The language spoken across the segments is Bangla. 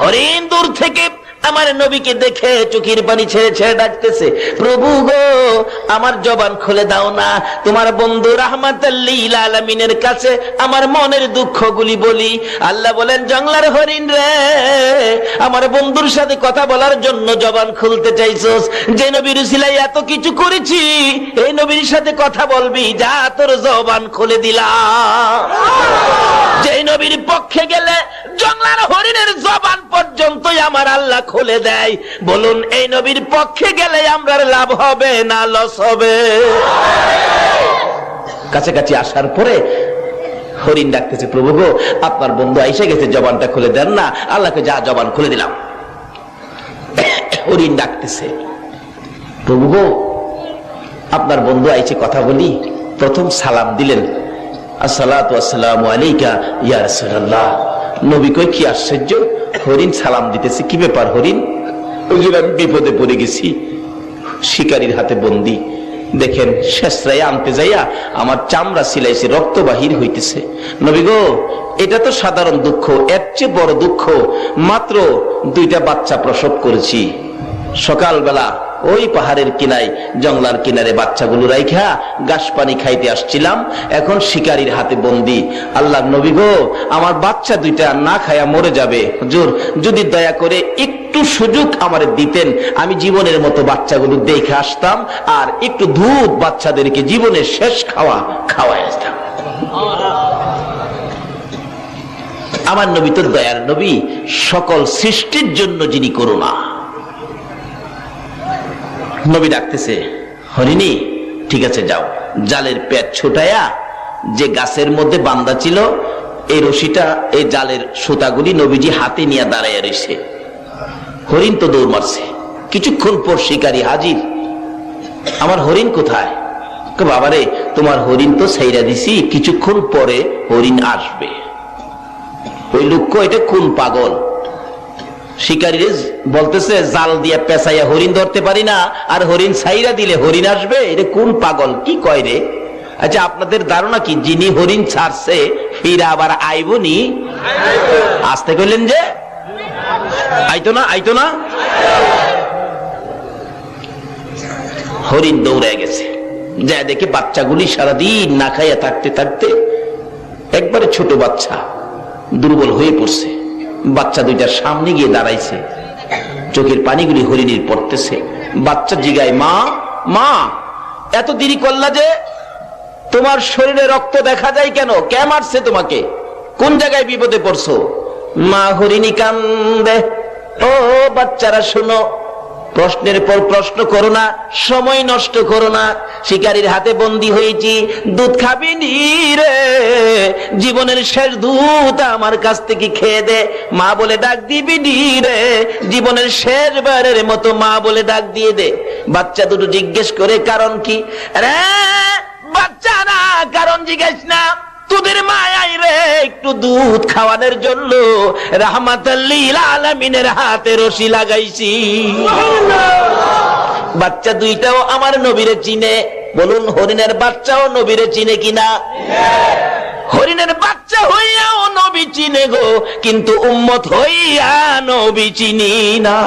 হরিণ দূর থেকে আমার নবীকে দেখে চোখের পানি ছেড়ে ছেড়ে ডাকতেছে, প্রভু গো, আমার জবান খুলে দাও না। তোমার বন্ধু রাহমাতাল্লিল আলামিনের কাছে আমার মনের দুঃখগুলি বলি। আল্লাহ বলেন জংলার হরিণ রে, আমার বন্ধুর সাথে কথা বলার জন্য জবান খুলতে চাইছস। যে নবীর সিলাই এত কিছু করেছি, এই নবীর সাথে কথা বলবি, যা তোর জবান খুলে দিলাম যে নবীর পক্ষে গেলে জংলার হরিণের জবান পর্যন্তই আমার আল্লাহ খুলে দেয়। বলুন, এই নবীর পক্ষে গেলে আমরা লাভ হবে না, লস হবে? কাছাকাছি আসার পরে হরিণ ডাকতেছে, প্রভু গো, আপনার বন্ধু আইসে গেছে, জবানটা খুলে দেন না, আল্লাহকে যা জবান খুলে দিলাম। হরিণ ডাকতেছে, প্রভু গো, আপনার বন্ধু আইছে কথা বলি, প্রথম সালাম দিলেন। আসসালামু আলাইকা ইয়া রাসূলুল্লাহ। নবী কই, কি আশ্চর্য হরিণ সালাম দিতেছে, কি ব্যাপার হরিণ? হুজুর আমি বিপদে পড়ে গেছি। শিকারীর হাতে বন্দি। দেখেন শেষরাই আনতে যাইয়া আমার চামড়া সিলাইছে, রক্ত বাহির হইতেছে। নবী গো, এটা তো সাধারণ দুঃখ, এর চেয়ে বড় দুঃখ। মাত্র দুইটা বাচ্চা প্রসব করেছি। সকালবেলা ওই পাহাড়ের কিনায় জংলার কিনারে বাচ্চাগুলো রাইখা গাছ পানি খাইতে আসছিলাম। এখন শিকারীর হাতে বন্দি। আল্লাহ নবী গো, আমার বাচ্চা দুইটা না খায়া মরে যাবে। হুজুর, যদি দয়া করে একটু সুযোগ আমার দিতেন, আমি জীবনের মতো বাচ্চাগুলো দেখে আসতাম আর একটু দুধ বাচ্চাদেরকে জীবনের শেষ খাওয়া খাওয়াই আসতাম। আমার নবী তো দয়ার নবী, সকল সৃষ্টির জন্য যিনি করুণা। নবী ডাকতেছে, হরিণী, ঠিক আছে, যাও। জালের পেট ছোটায়া যে গাছের মধ্যে বান্দা ছিল, এই রশিটা, এই জালের সুতাগুলি নবীজি হাতে নিয়ে দাঁড়াইয়া রয়েছে হরিণ তো দৌড় মারছে। কিছুক্ষণ পর শিকারী হাজির, আমার হরিণ কোথায়? বাবারে, তোমার হরিণ তো সেইরা দিছি, কিছুক্ষণ পরে হরিণ আসবে। ওই লোক এটা কোন পাগল? শিকারীর বলতেছে, জাল দিয়ে পেঁচাইয়া হরিণ ধরতে পারি না, আর হরিণ ছাইরা দিলে হরিণ আসবে? এটা কোন পাগল, কি কয় রে? আচ্ছা আপনাদের ধারণা কি? যিনি হরিণ ছাড়ছে ফিরা আবার আইবনি আসতে কইলেন যে, আইতো না আইতো না? হরিণ দৌড়ে গেছে। যা দেখে বাচ্চাগুলি সারাদিন না খাইয়া থাকতে থাকতে একবারে ছোট বাচ্চা দুর্বল হয়ে পড়ছে। বাচ্চা দুইটার সামনে গিয়ে দাঁড়াইছে। চোখের পানিগুলি হরিণীর পড়তেছে। বাচ্চা জিগায়, মা মা, এত দেরি করলা যে তোমার শরীরে রক্ত দেখা যায় কেন? কে মারছে তোমাকে? কোন জায়গায় বিপদে পড়ছো? মা হরিণী কান্দে, ও বাচ্চারা, শোনো প্রশ্নের পর প্রশ্ন করো না, সময় নষ্ট করো না। শিকারীর হাতে বন্দি হয়েছি, দুধ খাবি নি রে। জীবনের শেষ দুধ আমার কাছ থেকে খেয়ে দে, মা বলে ডাক দিবি নি রে। জীবনের শেষ বারের মতো মা বলে ডাক দিয়ে দে। বাচ্চা দুটো জিজ্ঞেস করে, কারণ কি? রে বাচ্চা না, কারণ জিজ্ঞেস না। তোদের মায়াই রে, একটু দুধ খাওয়ানোর জন্য রাহমাতাল্লিল আলামিনের হাতে রশি লাগাইছি। বাচ্চা দুইটাও আমার নবীরে চিনে। বলুন, হরিণের বাচ্চাও নবীরে চিনে কিনা? হরিণের বাচ্চা হইয়াও নবী চিনে গো, কিন্তু উম্মত হইয়া নবী চিনি না।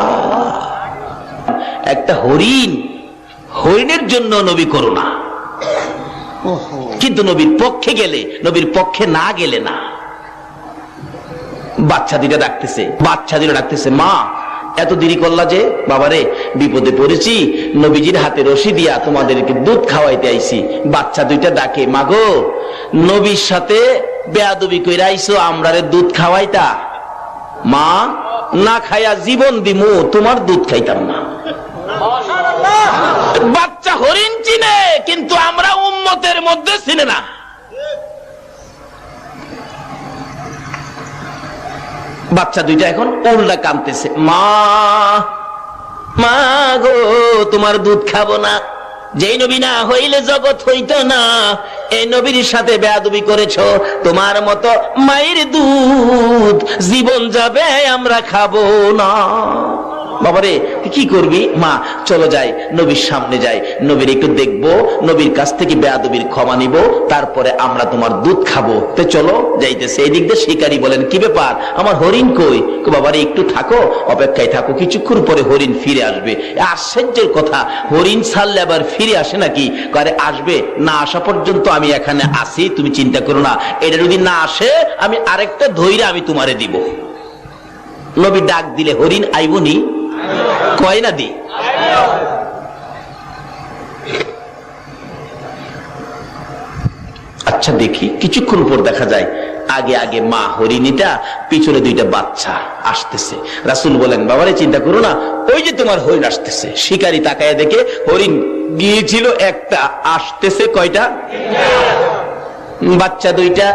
একটা হরিণ, হরিণের জন্য নবী করুণা। কিন্তু নবীর পক্ষে গেলে নবীর পক্ষে না গেলে না। বাচ্চা দিটা ডাকতেছে বাচ্চা দিটা ডাকতেছে মা এত দেরি করলা যে বাবারে বিপদে পড়েছি নবীজির হাতে রশি দিয়া তোমাদেরকে দুধ খাওয়াইতে আইছি বাচ্চা দুইটা ডাকে মাগো নবীর সাথে বেয়াদবি কইরা আইছো আমরারে দুধ খাওয়াইতা? মা না খাইয়া জীবন দিমু তোমার দুধ খাইতাম না। বাচ্চা হরিণ চিনে, কিন্তু আমরা উম্মতের মধ্যে চিনে না। বাচ্চা দুইটা এখন উল্টা কানতেছে। মা মা গো, তোমার দুধ খাব না। যেই নবী না হইলে জগৎ হইত না। এই নবীর সাথে বেয়াদবি করেছ। তোমার মতো মায়ের দুধ জীবন যাবে, আমরা খাব না। বাবারে কি করবি? মা, চলো যাই, নবীর সামনে যাই। নবীর একটু দেখব, নবীর কাছ থেকে বেয়াদবির ক্ষমা নিব, তারপরে আমরা তোমার দুধ খাব। তো চলো, যাইতেছে। এই দিক দিয়ে শিকারী বলেন, কি ব্যাপার? আমার হরিণ কই? বাবারে, একটু থাকো, অপেক্ষায় থাকো। কিছুক্ষণ পরে হরিণ ফিরে আসবে। আশ্চর্যের কথা, হরিণ ছাড়লে আবার ফিরে আসে নাকি? করে আসবে। না আসা পর্যন্ত আমি এখানে আসি তুমি চিন্তা করো না। এটা যদি না আসে, আমি আরেকটা ধৈর্য আমি তোমারে দিব। নবী ডাক দিলে, হরিণ আইবনি কয় না দি? আচ্ছা দেখি। কিছুক্ষণ পর দেখা যায়, আগে আগে মা হরিণীটা, পিছনে দুইটা বাচ্চা আসতেছে। রাসুল বলেন, বাবারে, চিন্তা করো না, ওই যে তোমার হরিণ আসতেছে। শিকারি তাকায় দেখে, হরিণ গিয়েছিল, একটা আসতেছে, কয়টা? বাচ্চা দুইটা।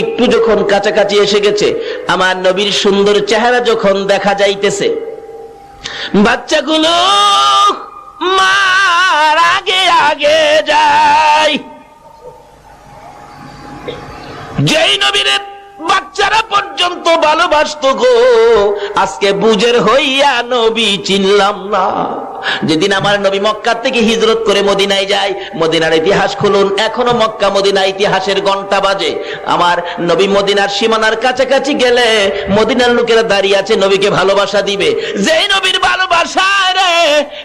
একটু যখন কাছাকাছি এসে গেছে, আমার নবীর সুন্দর চেহারা যখন দেখা যাইতেছে বাচ্চাগুলো মার আগে আগে যায়। যেই নবীর বাচ্চারা পর্যন্ত ভালোবাসত গো, আজকে বুঝের হইয়া নবী চিনলাম না। যেদিন আমার নবী মক্কা থেকে হিজরত করে মদিনায় যায়, মদিনার ইতিহাস খুলুন। এখনও মক্কা মদিনা ইতিহাসের ঘণ্টা বাজে। আমার নবী মদিনার সীমানার কাছাকাছি গেলে মদিনার লোকেরা দাঁড়িয়ে আছে, নবীকে ভালোবাসা দিবে। যেই নবীর ভালোবাসা রে,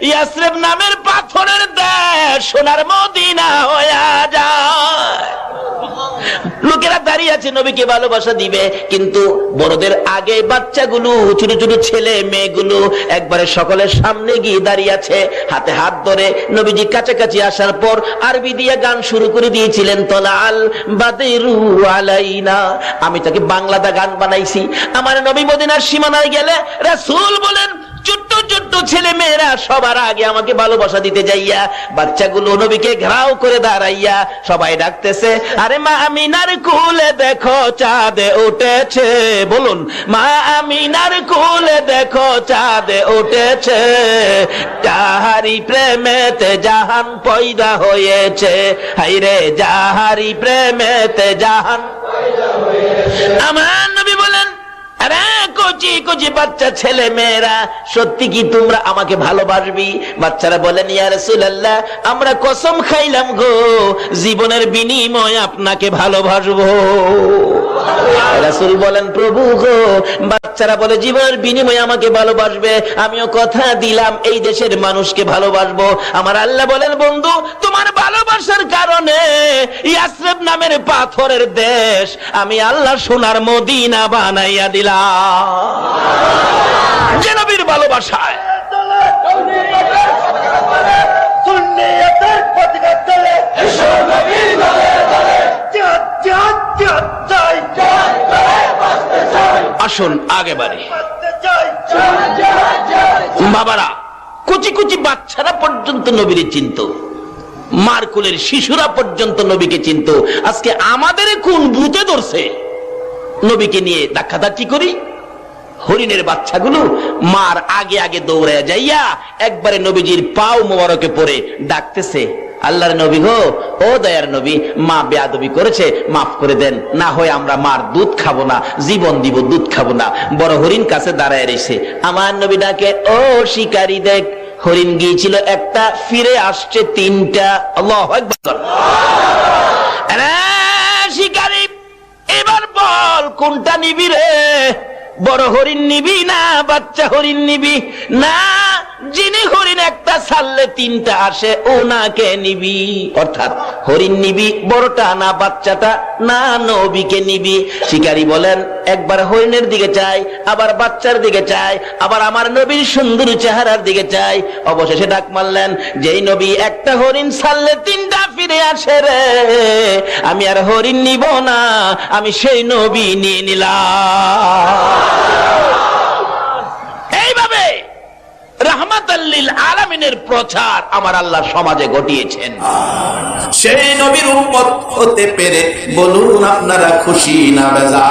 ইয়াসরেব নামের পাথরের দেশ সোনার মদিনা হইয়া যায়। লোকেরা দাঁড়িয়ে আছে, নবীকে ভালোবাসা দিবে। কিন্তু বড়দের আগে বাচ্চাগুলো, ছোট ছোট ছেলে মেয়েগুলো একবারে সকলের সামনে গিয়ে দাঁড়িয়ে আছে হাতে হাত ধরে নবীজি কাছাকাছি আসার পর আরবি দিয়ে গান শুরু করে দিয়েছিলেন তলাল বাদেরু আলাইনা। আমি তাকে বাংলাদা গান বানাইছি। আমার নবী মদিনার সীমানায় গেলে রাসূল বলেন ছোট্ট ছেলে মেয়েরা সবার আগে আমাকে ভালোবাসা দিতে যাইয়া, বাচ্চাগুলো নবীকে ঘেরাও করে দাঁড়াইয়া সবাই ডাকতেছে, আরে মা আমিনার কুলে দেখো চাঁদে উঠেছে। বলুন, মা আমিনার কুলে দেখো চাঁদে উঠেছে। যাহারি প্রেমেতে জাহান পয়দা হয়েছে, হাইরে যাহারি প্রেমেতে জাহান আমার নবী বলেন আরে কচি কচি বাচ্চা সত্যি কি তোমরা আমাকে ভালোবাসবি? বাচ্চারা বলেন আমরা কসম খাইলাম গো, জীবনের বিনিময় আপনাকে ভালোবাসবো। রাসূল বলেন, প্রভু গো, বাচ্চারা বলে, জীবনের বিনিময়ে আমাকে ভালোবাসবে। আমিও কথা দিলাম, এই দেশের মানুষকে ভালোবাসবো। আমার আল্লাহ বলেন, বন্ধু, তোমার ভালোবাসার কারণে ইয়াসরেব নামের পাথরের দেশ আমি আল্লাহ সোনার মদিনা বানাইয়া দিলাম। যে নবীর ভালোবাসায় আসুন আগে বাড়ি। বাবারা, কুচি কুচি বাচ্চারা পর্যন্ত নবীর চিন্ত। মারকুলের শিশুরা পর্যন্ত নবীকে চিন্ত। আজকে আমাদের কোন ভূতে ধরছে। নবীকে নিয়ে ধাক্কাধাক্কি করি। হরিণের বাচ্চাগুলো মার আগে আগে দৌড়ে যাইয়া একবারে নবীজির পাও মোবারকে পরে ডাকতেছে, আল্লাহর নবী গো, ও দয়ার নবী, মা বেয়াদবি করেছে, মাফ করে দেন। না হয় আমরা মার দুধ খাব না, জীবন দিব, দুধ খাব না। বড় হরিণ কাছে দাঁড়ায় রয়েছে আমার নবী ডাকে, ও শিকারী দেখ। হরিণ গিয়েছিল একটা, ফিরে আসছে তিনটা। আল্লাহ শিকারী, এবার বল কোনটা নিবি রে? বড় হরিণ নিবি না বাচ্চা হরিণ নিবি না। যিনি হরিণ একটা ছাড়লে তিনটা আসে ওনাকে নিবি। অর্থাৎ হরিণ নিবি, বড়টা না বাচ্চাটা, না নবীকে নিবি। শিকারী বলেন, একবার হরিণের দিকে চাই, আবার বাচ্চার দিকে চাই, আবার আমার নবীর সুন্দর চেহারার দিকে চাই। অবশেষে ডাক মারলেন, যেই নবী একটা হরিণ ছাড়লে তিনটা ফিরে আসে রে। আমি আর হরিণ নিব না, আমি সেই নবী নিয়ে নিলাম। আলামিনের প্রচার আমার আল্লাহ সমাজে ঘটিয়েছেন। সেই নবীর উম্মত হতে পেরে বলুন আপনারা খুশি না বেজা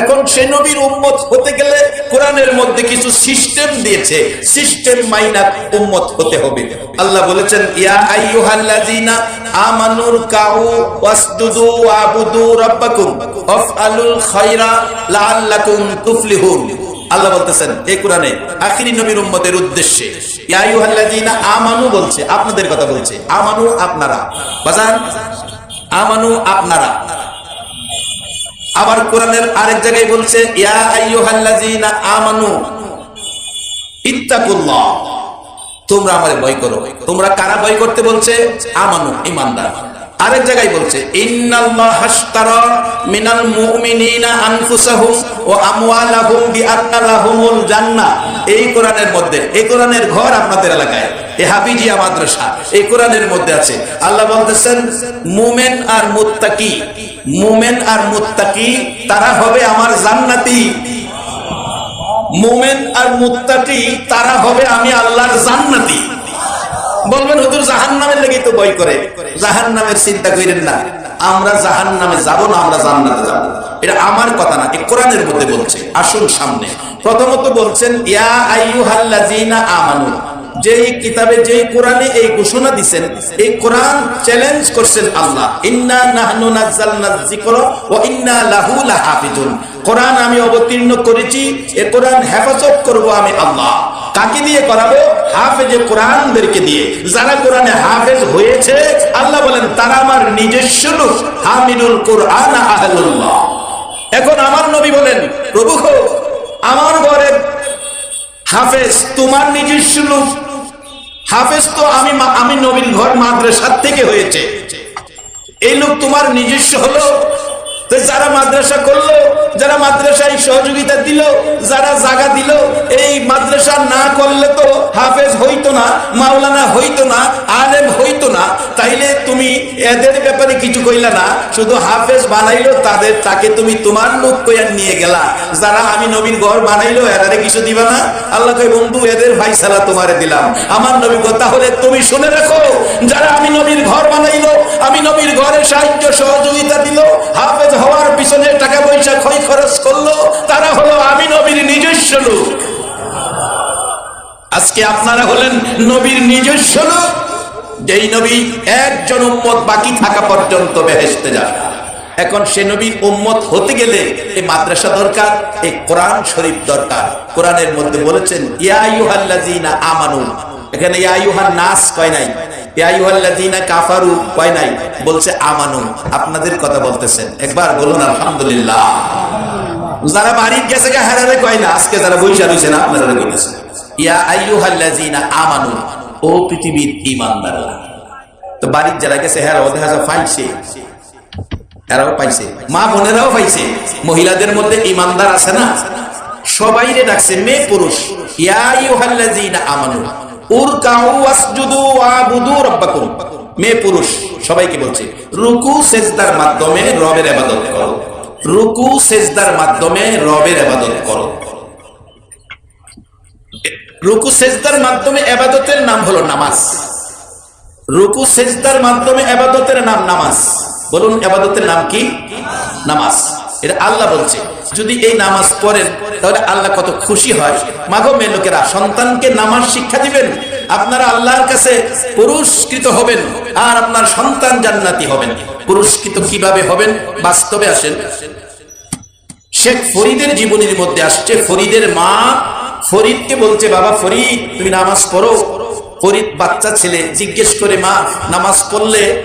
এখন সে নবীর উম্মত হতে গেলে কোরআনের মধ্যে কিছু সিস্টেম দিয়েছে। সিস্টেম মাইনাত উম্মত হতে হবে। আল্লাহ বলেছেন, ইয়া আইয়ুহাল্লাযিনা আমানুর কাউ ওয়াসজুদু ওয়াবুদু রাব্বাকুম ওয়াফআলুল খায়রা লাআল্লাকুম তুফলিহুন। আল্লাহ বলতেছেন এই কোরআনে, আখিরি নবীর উম্মতের উদ্দেশ্যে। আমানু বলছে, আপনাদের কথা বলছে, আমানু আপনারা। বাজান, আমানু আপনারা। আবার কোরআনের আরেক জায়গায় বলছে তোমরা আমারে ভয় করো। তোমরা কারা ভয় করতে বলছে? আমানু, ইমানদার। আরেক জায়গায় বলছে এই কোরআনের মধ্যে, এই কোরআনের ঘর আপনাদের এলাকায় এই হাফিজিয়া মাদ্রাসা, এই কোরআনের মধ্যে আছে। আল্লাহ বলতেছেন, মুমেন আর মুত্তাকি, মুমেন আর মুত্তাকি, তারা হবে আমার জান্নাতি। মোমেন আর মুত্তাকি, তারা হবে আমি আল্লাহর জান্নাতি। বলবেন, হুজুর জাহান নামের লেগে তো ভয় করে। জাহান নামের চিন্তা করেন না। আমরা জাহান নামে যাব না, আমরা জান্নাতে যাব। এটা আমার কথা না কোরআনের মধ্যে বলছে। আসুন সামনে। প্রথমত বলছেন, ইয়া আইয়ুহাল্লাযীনা আমানু। যেই কিতাবে, যেই কোরআনে এই ঘোষণা দিছেন, এই কোরআন চ্যালেঞ্জ করছেন আল্লাহ। ইন্না নাহনু নাযালনা যিকরা ওয়া ইন্না লাহু লাহাফিজুন। কোরআন আমি অবতীর্ণ করেছি, এ কোরআন হেফাজত করব আমি আল্লাহ। কাকে দিয়ে করাবো? হাফেজে কোরআনদেরকে দিয়ে। যারা কোরআনে হাফেজ হয়েছে, আল্লাহ বলেন, তারা আমার নিজস্ব লোক, হামিদুল কোরআন আহলুল্লাহ। এখন আমার নবী বলেন, প্রভু আমার ঘরে হাফেজ তোমার নিজস্ব লোক। হাফেজ তো আমি আমি নবীর ঘর মাদ্রাসার থেকে হয়েছে। এই লোক তোমার নিজস্ব হলো যারা মাদ্রাসা করল যারা মাদ্রাসায় সহযোগিতা দিল যারা জায়গা দিল এই মাদ্রাসা না করলে তো হাফেজ হইতো না মাওলানা হইতো না আলেম হইতো না। তাইলে তুমি এদের ব্যাপারে কিছু কইলা না শুধু হাফেজ বানাইলো তাদের তাকে তুমি তোমার লোক কইয়া নিয়ে গেলা। যারা আমি নবীর ঘর বানাইলো এরারে কিছু দিবা না? আল্লাহ কই বন্ধু এদের ভাইসালা তোমারে দিলাম। আমার নবী গো, তাহলে তুমি শুনে রাখো যারা আমি নবীর ঘর বানাইলো আমি নবীর ঘরে সাহায্য সহযোগিতা দিল হাফেজ হওয়ার পিছনে টাকা পয়সা ক্ষয় খরচ করল, তারা হলো আমি নবীর নিজস্ব লোক। আজকে আপনারা হলেন নবীর নিজস্ব লোক। যেই নবী একজন উম্মত বাকি থাকা পর্যন্ত বেহেশতে যাবে। এখন সে নবীর উম্মত হতে গেলে এই মাদ্রাসা দরকার এই কোরআন শরীফ দরকার। কোরআনের মধ্যে বলেছেন, ইয়া আমানু। এখানে নাস কয় নাই? কাফারু কয় নাই? বলছে, আমানু, আপনাদের কথা বলতেছেন। একবার বলুন, আলহামদুলিল্লাহ। যারা বাড়ির গেছে হারারে কয় না, আজকে যারা বৈশা রয়েছে না, আপনারা ইয়া আমানু, ও পৃথিবীর ঈমানদাররা। তো বাড়ির যারা গেছে হ্যাঁ ওদের হাজার পাইছে এরাও পাইছে। মা বোনেরাও পাইছে। মহিলাদের মধ্যে ঈমানদার আছে না? সবাইরে ডাকছে, মেয়ে পুরুষ। ইয়া আইয়ুহাল্লাযীনা আমানু। মেয়ে পুরুষ, সবাইকে বলছে, রুকু সেজদার মাধ্যমে রবের ইবাদত করো। রুকু সেজদার মাধ্যমে রবের ইবাদত করো। রুকু সেজদার মাধ্যমে এবাদতের নাম হলো নামাজ। রুকু সেজদার মাধ্যমে এবাদতের নাম নামাজ। বলুন এবাদতের নাম কি? নামাজ। এটা আল্লাহ বলছে। যদি এই নামাজ পড়েন, তাহলে আল্লাহ কত খুশি হয়। মাগো মেয়ে লোকেরা, সন্তানকে নামাজ শিক্ষা দিবেন। আপনারা আল্লাহর কাছে পুরস্কৃত হবেন আর আপনার সন্তান জান্নাতি হবেন। পুরস্কৃত কীভাবে হবেন? বাস্তবে আসেন। শেখ ফরিদের জীবনের মধ্যে আসছে, ফরিদের মা ফরিদকে বলছে, বাবা ফরিদ, তুমি নামাজ পড়ো। ফরিদ বাচ্চা ছেলে, জিজ্ঞেস করে, মা, নামাজ পড়লে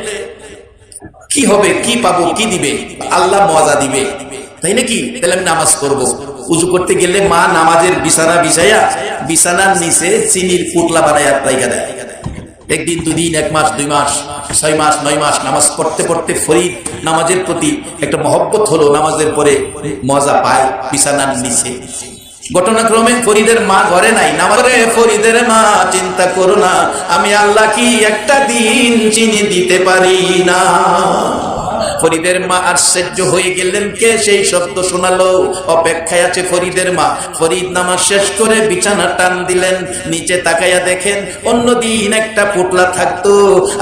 কি হবে? কি পাবো? কি দিবে? আল্লাহ মজা দিবে। তাই নাকি? তাহলে আমি নামাজ পড়ব। উজু করতে গেলে মা নামাজের বিছানা বিছাইয়া বিছানার নিচে চিনির পুটলা বানাইয়া রাইখা দেয়। একদিন, দুদিন, এক মাস, দুই মাস, ছয় মাস, নয় মাস নামাজ পড়তে পড়তে ফরিদ নামাজের প্রতি একটা মহব্বত হলো, নামাজের পরে মজা পায় বিছানার নিচে। ঘটনাক্রমে ফরিদের মা ঘরে নাই। নামাজে ফরিদের মা চিন্তা করো না, আমি আল্লাহ কি একটা দিন চিনি দিতে পারি না। ফরিদের মা আশ্চর্য হয়ে গেলেন, কে সেই শব্দ শোনালো? অপেক্ষায় আছে ফরিদের মা। ফরিদ নামাজ শেষ করে বিছানা টান দিলেন, নিচে তাকাইয়া দেখেন অন্যদিন একটা পুটলা থাকতো।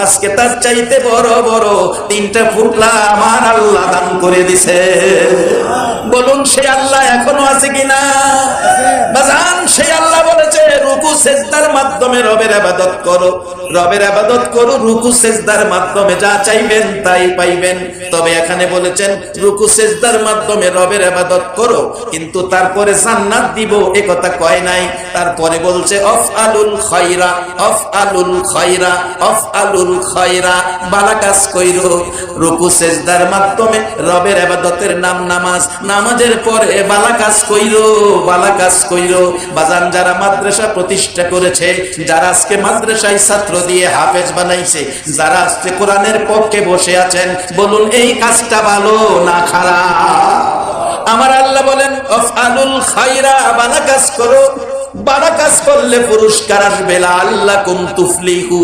আজকে তার চাইতে বড় বড় তিনটা পুটলা আমার আল্লাহ দান করে দিছে। বলুন, সে আল্লাহ এখনও আছে কিনা? বাজান সেই আল্লাহ বলেছে রুকু সেজদার মাধ্যমে রবের আবাদত করো। রবের আবাদত করো, রুকু সেজদার মাধ্যমে যা চাইবেন তাই পাইবেন। তবে এখানে বলেছেন, রুকু সেজদার মাধ্যমে রবের আবাদত করো, কিন্তু তারপরে জান্নাত দিব, এ কথা কয় নাই। তারপরে বলছে অফ আলুল খয়রা অফ আলুল খয়রা অফ আলুল খয়রা, বালা কাজ কইরো। রুকু সেজদার মাধ্যমে রবের আবাদতের নাম নামাজ, নামাজের পরে বালা কাজ কইরো, বালা কাজ কইরো। বাজান যারা মাদ্রাসা প্রতিষ্ঠা করেছে, যারা আজকে মাদ্রাসায় ছাত্র দিয়ে হাফেজ বানাইছে, যারা আজকে কোরআনের পক্ষে বসে আছেন, বলুন, এই কাজটা ভালো না খারাপ? আমার আল্লাহ বলেন আলুল খাইরা বালা কাজ করো। বালা কাজ করলে পুরস্কার আসবে আল্লাহ কুম তুফলিহু।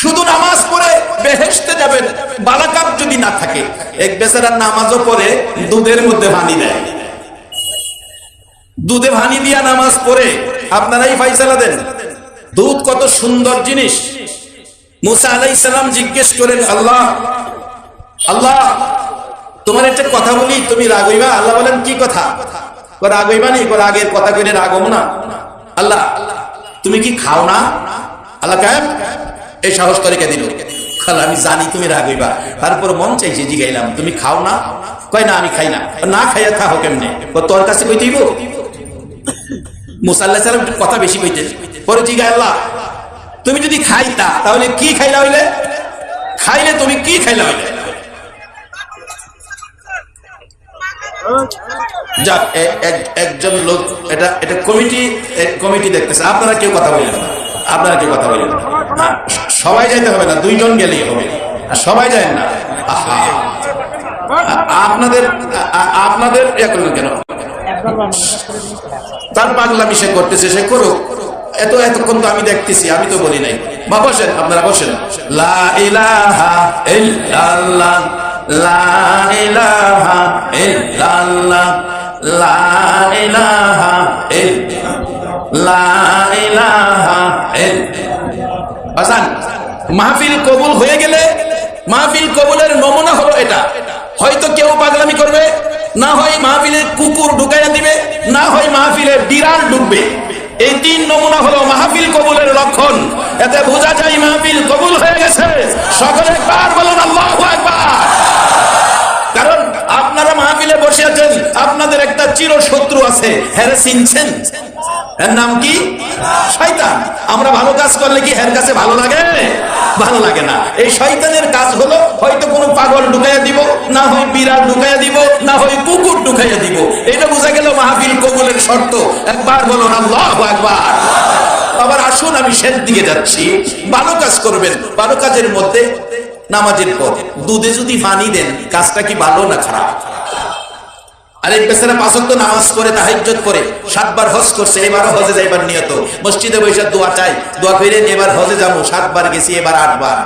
শুধু নামাজ পড়ে বেহেশতে যাবেন বালাকাপ যদি না থাকে, এক বেচারা নামাজও পড়ে, দুধের মধ্যে পানি দেয়। দুধে ভানি দিয়া নামাজ পড়ে আপনারাই ফাইসালা দেন। দুধ কত সুন্দর জিনিস। মুসা আলাই সালাম জিজ্ঞেস করেন, আল্লাহ আল্লাহ, তোমার একটা কথা বলি, তুমি রাগইবা আল্লাহ বলেন, কি কথা? রাগইবা নি? রাগের কথা কইলে রাগম না। আল্লাহ, তুমি কি খাও না? আল্লাহ কায়েম এই সাহস করে কে দিল আমি জানি তুমি রাগইবা তারপর মন চাইছে, জিগাইলাম, তুমি খাও না? কয়, না, আমি খাই না। না খাইয়া থাকো কেমনে? তোর কাছে কই দিব মুসাল্লাহ সালাম একটু কথা বেশি কইতে পরে জিগা আল্লাহ তুমি যদি খাইতা তাহলে কি খাইলা হইলে? খাইলে তুমি কি খাইলা হইলে? একজন লোক এটা এটা কমিটি কমিটি দেখতেছে। আপনারা কেউ কথা বললেন। আপনারা কেউ কথা বললেন। হ্যাঁ, সবাই যাইতে হবে না দুইজন গেলেই হবে। সবাই যায় না। আপনাদের আপনাদের কেন? তার পাগলামি সে করতেছে, সে করুক। এত এতক্ষণ তো আমি দেখতেছি, আমি তো বলি নাই। বা বসেন, আপনারা বসেন, মাহফিল কবুল হয়ে গেলে মাহফিল কবুলের নমুনা হলো এটা। হয়তো কেউ পাগলামি করবে না হয় মাহফিলে কুকুর ঢুকাইয়া দিবে, না হয় মাহফিলে বিড়াল ঢুকবে। এই তিন নমুনা হলো মাহফিল কবুলের লক্ষণ। এতে বোঝা যায় মাহফিল কবুল হয়ে গেছে। সকলে একবার বলুন, আল্লাহ একবার কারণ আপনারা মাহফিলে বসে আছেন, আপনাদের একটা চির শত্রু আছে হ্যাঁ চিনছেন এর নাম কি? শয়তান। আমরা ভালো কাজ করলে কি কাছে ভালো লাগে? ভালো লাগে না। এই শয়তানের কাজ হলো হয়তো কোনো পাগল ঢুকাইয়া দিব, না হয় বিড়াল ঢুকাইয়া দিব, না হয় কুকুর ঢুকাইয়া দিব। এটা বোঝা গেল মাহফিল কবুলের শর্ত। একবার বলুন, আল্লাহ একবার আবার আসুন, আমি শেষ দিকে যাচ্ছি। ভালো কাজ করবেন। ভালো কাজের মধ্যে নামাজের পর। দুধে যদি পানি দেন, কাজটা কি ভালো না খারাপ? আরেক পাঁচক তো নামাজ করে করে সাতবার হজ করছে হজে যাইবার নিয়ত। মসজিদে দোয়া চাই, দোয়া এবার হজে যাব, সাতবার গেছি, এবার আটবার।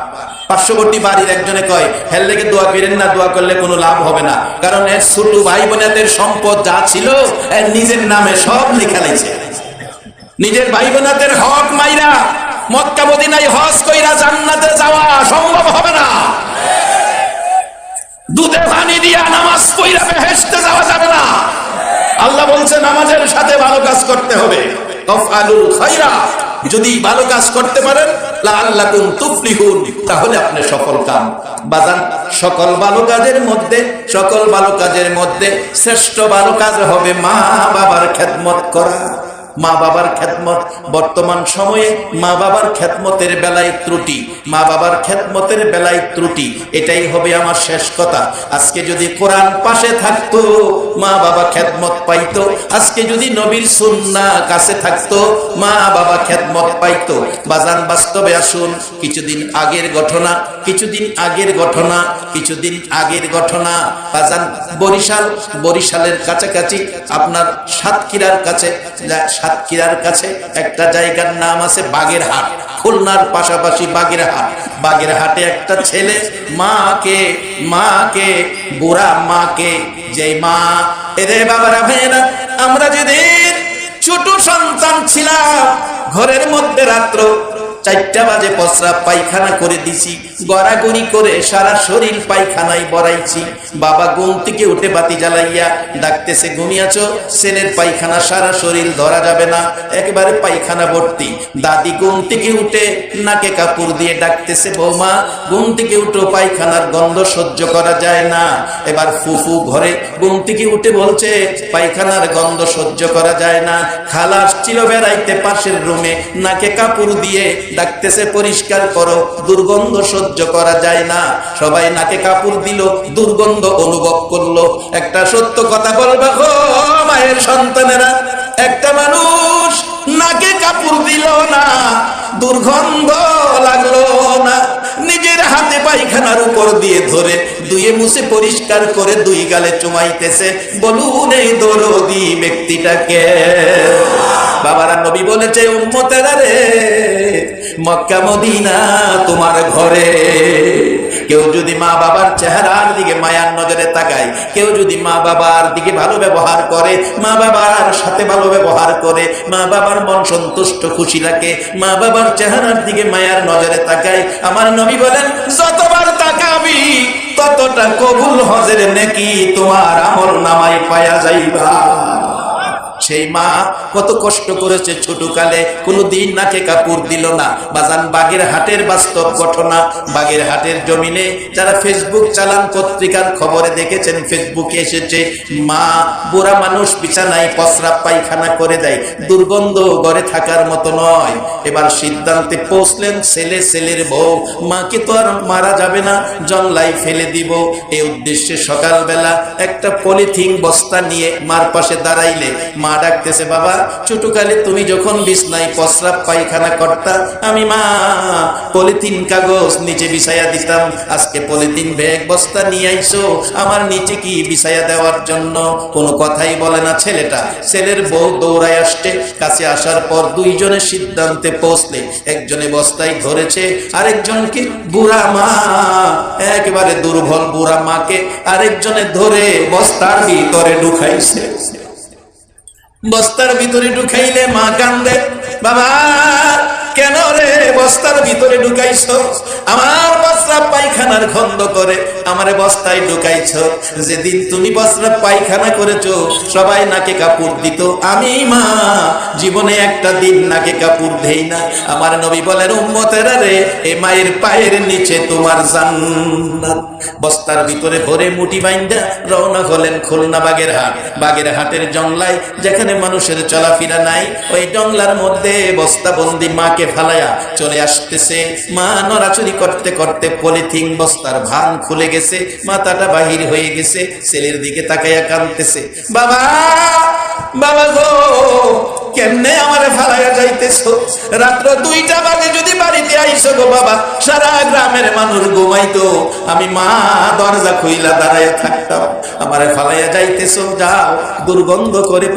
পার্শ্ববর্তী বাড়ির একজনে কয় হেল লেগে দোয়া না, দোয়া করলে কোনো লাভ হবে না। কারণ এর ছোট ভাই বোনেদের সম্পদ যা ছিল নিজের নামে সব লেখা লেগেছে নিজের ভাই বোনাদের হক মাইরা মক্কা মদিনায় হজ কইরা জান্নাতে যাওয়া সম্ভব হবে না। দুধে পানি দিয়া নামাজ পইরা বেহেশতে যাওয়া যাবে না। আল্লাহ বলছে, নামাজের সাথে ভালো কাজ করতে হবে। যদি ভালো কাজ করতে পারেন, লাআল্লাকুম তুফলিহুন। তাহলে আপনি সফল কাম। বাজান, সকল ভালো কাজের মধ্যে, সকল ভালো কাজের মধ্যে শ্রেষ্ঠ ভালো কাজ হবে মা বাবার খেদমত করা। মা বাবার খেদমত। বর্তমান সময়ে মা বাবার খেদমতের বেলায় ত্রুটি। মা বাবার খেদমতের বেলায় ত্রুটি। এটাই হবে আমার শেষ কথা। আজকে যদি কোরআন পাশে থাকতো, মা বাবা খেদমত পাইতো। আজকে যদি নবীর সুন্না কাছে থাকতো, মা বাবা খেদমত পাইতো। বাজান বাস্তবে আসুন, কিছুদিন আগের ঘটনা, কিছুদিন আগের ঘটনা, কিছুদিন আগের ঘটনা। বাজান বরিশাল, বরিশালের কাছাকাছি, আপনার সাতক্ষীরার কাছে সাতক্ষীরার কাছে একটা জায়গার নাম আছে বাগেরহাট। খুলনার পাশাপাশি বাগেরহাট। বাগেরহাটে একটা ছেলে, মাকে মাকে, বুড়া মাকে যে মা এরে বাবারা ভাইয়েরা, আমরা যেদিন ছোট সন্তান ছিলাম, ঘরের মধ্যে রাত্র চারটা বাজে পসরা পায়খানা করে দিছি, গড়াগড়ি করে সারা শরীর পায়খানায় বড়াইছি বাবা ঘুম থেকে উঠে বাতি জ্বালাইয়া ডাকতেছে, ঘুমিয়াছ? ছেলের পায়খানা সারা শরীর ধরা যাবে না, একেবারে পায়খানা ভর্তি। দাদি ঘুম থেকে উঠে নাকে কাপড় দিয়ে ডাকতেছে, বৌমা, ঘুম থেকে উঠো, পায়খানার গন্ধ সহ্য করা যায় না। এবার ফুফু ঘরে ঘুম থেকে উঠে বলছে, পায়খানার গন্ধ সহ্য করা যায় না। খালা আসছিল বেড়াইতে পাশের রুমে, নাকে কাপড় দিয়ে ডাকতেছে, পরিষ্কার করো, দুর্গন্ধ সহ্য করা যায় না। সবাই নাকে কাপড় দিল, দুর্গন্ধ অনুভব করল। একটা সত্য কথা বলবে গো মায়ের সন্তানেরা, একটা মানুষ নাকে কাপড় দিল না, দুর্গন্ধ লাগল না। নিজের হাতে পায়খানার উপর দিয়ে ধরে, দুয়ে মুছে পরিষ্কার করে দুই গালে চুমাইতেছে, বলুন এই দরদি ব্যক্তিটাকে। বাবারা নবী বলেছে উম্মতেরা মক্কা, মদিনা তোমার ঘরে। কেউ যদি মা বাবার চেহারার দিকে মায়ার নজরে তাকায়, কেউ যদি মা বাবার দিকে ভালো ব্যবহার করে, মা বাবার সাথে ভালো ব্যবহার করে, মা বাবার মন সন্তুষ্ট, খুশি রাখে মা বাবার চেহারার দিকে মায়ার নজরে তাকায়, আমার নবী বলেন, যতবার তাকাবি, ততটা কবুল হজের নেকি তোমার আমল নামায় পায়া যাইবা। সেই মা কত কষ্ট করেছে ছোট কালে কোনো দিন নাকে কাপড় দিল না। বাজান বাগের হাটের বাস্তব ঘটনা, বাগের হাটের জমিনে যারা ফেসবুক চালান পত্রিকার খবরে দেখেছেন, ফেসবুকে এসেছে, মা বুড়া মানুষ বিছানায় পসরা পায়খানা করে দেয়, দুর্গন্ধ ঘরে থাকার মতো নয়। এবার সিদ্ধান্তে পৌঁছলেন ছেলে, ছেলের বউ। মাকে তো আর মারা যাবে না জংলাই ফেলে দিব। এই উদ্দেশ্যে সকালবেলা একটা পলিথিন বস্তা নিয়ে মার পাশে দাঁড়াইলে, মা ডাকতেছে, বাবা ছোটকালে তুমি যখন বিছনায় প্রস্রাব পায়খানা করতা, আমি মা, পলিথিন কাগজ নিচে বিছাইয়া দিতাম। আজকে পলিথিন ব্যাগ বস্তা নিয়ে আইসো, আমার নিচে কি বিছাইয়া দেওয়ার জন্য? কোনো কথাই বলে না ছেলেটা। ছেলের বউ দৌড়ায় আসছে। কাছে আসার পর দুইজনের সিদ্ধান্তে পৌঁছলে। একজনে বস্তায় ধরেছে, আরেকজনকে, বুড়া মা, একেবারে দুর্বল বুড়া মাকে আরেকজনে ধরে বস্তার ভিতরে ঢুকাইছে। বস্তার ভিতরে ঢুকাইলে মা কান্দে, বাবা, কেন রে বস্তার ভিতরে ঢুকাইছ? আমার বস্ত্রা পায়খানার খন্দ করে, আমারে বস্তায় ঢুকাইছ। যেদিন তুমি বস্ত্রা পায়খানা করেছ, সবাই নাকে কাপড় দিত। আমি মা, জীবনে একটা দিন নাকে কাপড় দেই না। আমার নবী বলেন, উম্মতেরা রে, এ মায়ের পায়ের নিচে তোমার জান্নাত। বস্তার ভিতরে ভরে মুটি বাইন্দা রওনা হলেন খুলনা বাগের হাট। বাগের হাটের জংলায় যেখানে মানুষের চলাফেরা নাই, ওই জংলার মধ্যে বস্তাবন্দি মাকে ফালায়া চলে আসতেছে। মা নড়াচড়ি করতে করতে পলিথিন বস্তার ভান খুলে গেছে, মাথাটা বাহির হয়ে গেছে, ছেলের দিকে তাকাইয়া কাঁদতেছে। বাবা বাবা গো, কেমনে আমারে ফালাইয়া যাইতেছ? রাত্র দুইটা বাজে যদি বাড়িতে আইসো গো বাবা, সারা গ্রামের মানুষ ঘুমাইতো। আমি মা দরজা খুইলা দাঁড়াইয়া থাকতাম। আমারে ফালাইয়া যাইতেছো, যাও। দুর্গন্ধ করে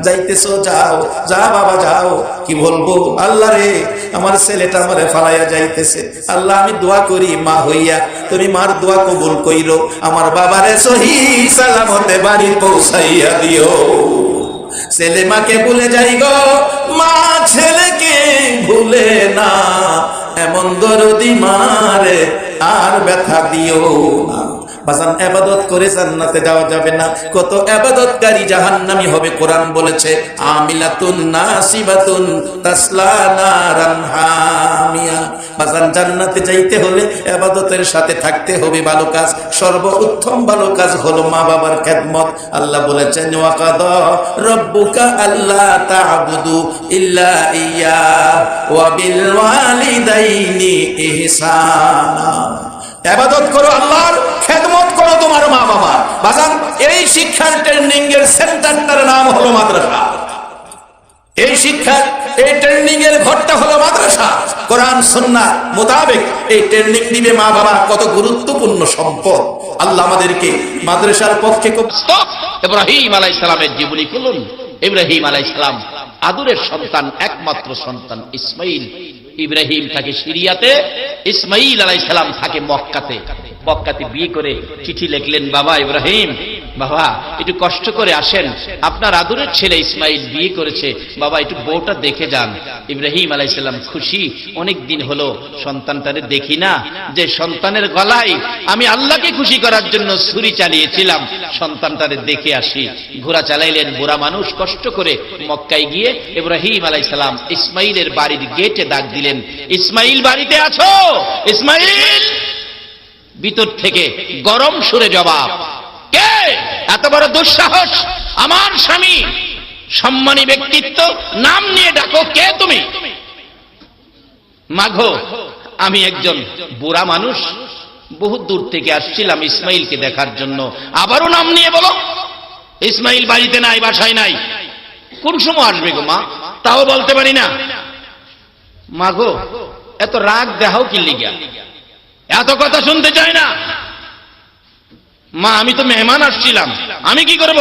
যাইতেছো, যাও। যা বাবা, যাও। কি বলব? আল্লাহ রে, আমার ছেলেটা আমারে ফালাইয়া যাইতেছে। আল্লাহ, আমি দোয়া করি, মা হইয়া। তুমি মার দোয়া কবুল কইরো। আমার বাবারে সহি সালামতে বাড়ি পৌঁছাইয়া দিও। ছেলে মাকে ভুলে যাই গো। মা ছেলেকে ভুলে না। এমন দরদি মারে আর ব্যথা দিও না। বাজান আবাদত করে জান্নাতে যাওয়া যাবে না। কত আবাদতকারী জাহান্নামী হবে, কোরআন বলেছে, আমিলাতুন নাসিবাতুন তাসলা নারান হামিয়া। বাজান জান্নাতে যাইতে হলে আবাদতের সাথে থাকতে হবে, ভালো কাজ। সর্ব উত্তম ভালো কাজ হলো মা বাবার খেদমত। আল্লাহ বলেছেন, ওয়াকাদা রব্বুকা আল্লাহ তা'বুদু ইল্লা ইয়া, ওয়া বিল ওয়ালিদাইনি ইহসানা। আবাদত করো আল্লাহর মা বাবা বাজান, এই শিক্ষার ট্রেনিং এর সেন্টারটার নাম হলো মাদ্রাসা। এই শিক্ষা, এই ট্রেনিং এর ঘরটা হলো মাদ্রাসা। কোরআন, সুন্না মোতাবেক এই ট্রেনিং দিবে মা বাবা কত গুরুত্বপূর্ণ সম্পদ। আল্লাহ আমাদেরকে মাদ্রাসার পক্ষে ইব্রাহিম আলাই সালামের জীবনী খুলুন। ইব্রাহিম আলাই সালাম আদুরের সন্তান, একমাত্র সন্তান, ইসমাইল। ইব্রাহিম থাকে সিরিয়াতে, ইসমাইল আলাই সালাম থাকে মক্কাতে। মক্কাতে বিয়ে করে চিঠি লিখলেন, বাবা ইব্রাহিম, বাবা, একটু কষ্ট করে আসেন। আপনার আদরের ছেলে ইসমাইল বিয়ে করেছে। বাবা, একটু বউটা দেখে যান। ইব্রাহিম আলাইসাল্লাম খুশি। অনেক দিন হলো, সন্তানটারে দেখি না। যে সন্তানের গলায় আমি আল্লাহকে খুশি করার জন্য ছুরি চালিয়েছিলাম, সন্তানটারে দেখে আসি। ঘোড়া চালাইলেন বুড়া মানুষ, কষ্ট করে মক্কায় গিয়ে ইব্রাহিম আলাইসাল্লাম ইসমাইলের বাড়ির গেটে ডাক দিলেন, ইসমাইল বাড়িতে আছো? ইসমাইল! ভিতর থেকে গরম সুরে জবাব। কে? এত বড় দুঃসাহস। আমার স্বামী। সম্মানী ব্যক্তিত্ব। নাম নিয়ে ডাকো, কে তুমি? মাঘো, আমি একজন বুড়া মানুষ। বহুত দূর থেকে আসছিলাম ইসমাইলকে দেখার জন্য। আবারও নাম নিয়ে বলো। ইসমাইল বাড়িতে নাই, বাসায় নাই। কোন সময় আসবে গো মা? তাও বলতে পারি না। মাঘো, এত রাগ দেখাও কি লিগা? এত কথা শুনতে চাই না। মা, আমি তো মেহমান আসছিলাম। আমি কি করব?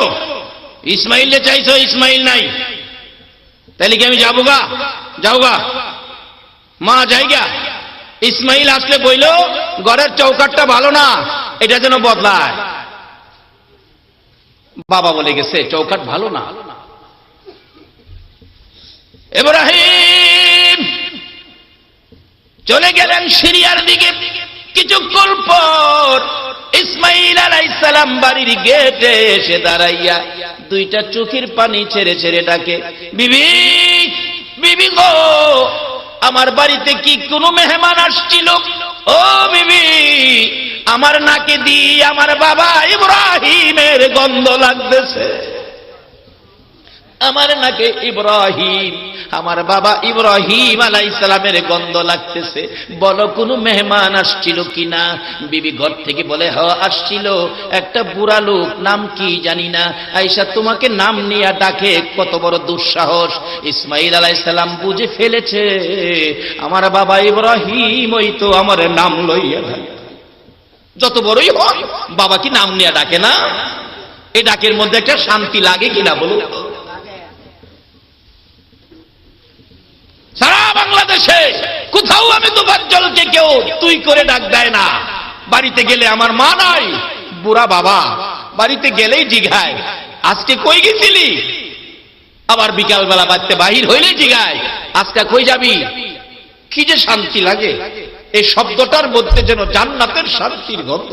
ইসমাইলে চাইছো, ইসমাইল নাই। তাহলে কি আমি যাব গা? যাও গা। মা যাইগা ইসমাইল আসলে বইল, ঘরের চৌকাটটা ভালো না, এটা যেন বদলায়। বাবা বলে গেছে চৌকাট ভালো না। এব্রাহিম, চলে গেলেন সিরিয়ার দিকে। কিছুক্ষণ পর ইসমাইল আলাইসালাম বাড়ির গেটে এসে দাঁড়াইয়া দুইটা চোখের পানি ছেড়ে ছেড়ে ডাকে, বিবি বিবি গো, আমার বাড়িতে কি কোনো মেহমান আসছিল? ও বিবি, আমার নাকে দি আমার বাবা ইব্রাহিমের গন্ধ লাগতেছে। আমার নাকে ইব্রাহিম, আমার বাবা ইব্রাহিম আলাই ইসলামের গন্ধ লাগতেছে। বলো, কোনো মেহমান আসছিল কিনা? বিবি ঘর থেকে বলে, হ, আসছিল। একটা বুড়া লোক, নাম কি জানি না। আইসা তোমাকে নাম নিয়ে ডাকে, কত বড় দুঃসাহস। ইসমাইল আলাইসাল্লাম বুঝে ফেলেছে, আমার বাবা ইব্রাহিম ওই তো আমার নাম লইয়া যত বড়ই হয় বাবা কি নাম নিয়ে ডাকে না? এই ডাকের মধ্যে একটা শান্তি লাগে কিনা বলুন সারা বাংলাদেশে কোথাও আমি দুবাজ্জলকে কেউ তুই করে ডাক দেয় না। বাড়িতে গেলে আমার মা নাই, বুড়া বাবা। বাড়িতে গেলেই জিঘায়। আজকে কই গেছিলি? আবার বিকাল বেলা বাড়তে বাহির হইলে জিগায় আজকে কই যাবি? কি যে শান্তি লাগে। এই শব্দটার মধ্যে যেন জান্নাতের শান্তির গন্ধ।